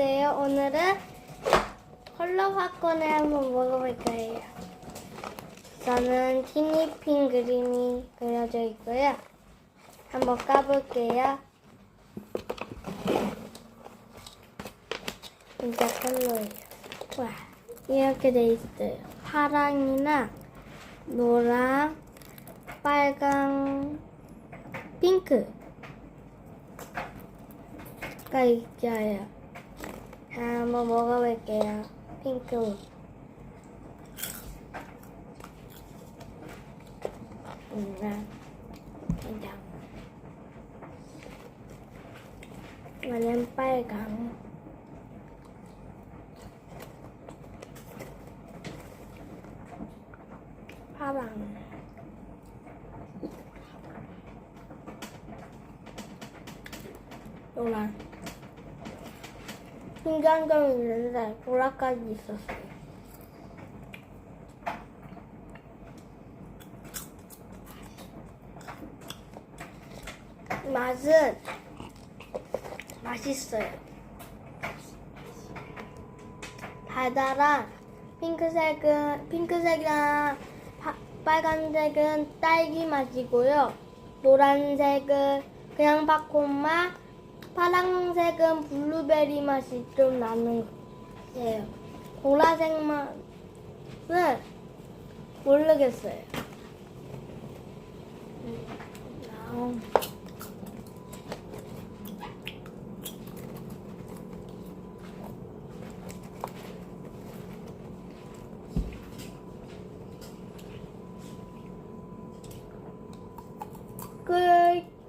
안녕하세요. 오늘은 컬러 팝콘을 한번 먹어볼 거예요. 저는 티니핑 그림이 그려져 있고요. 한번 까볼게요. 진짜 컬러예요. 와, 이렇게 돼 있어요. 파랑이나 노랑, 빨강, 핑크. 가 있어요. 자, 한번 먹어볼게요. 핑크. 음, 그냥. 이거는 빨강. 파랑. 노란. 신장점이 있는데 보라까지 있었어요. 맛은 맛있어요. 달달한 핑크색은 핑크색이랑 파- 빨간색은 딸기 맛이고요. 노란색은 그냥 팝콘 맛, 파란색은 블루베리 맛이 좀 나는 거예요. 보라색 맛은 모르겠어요. 끝.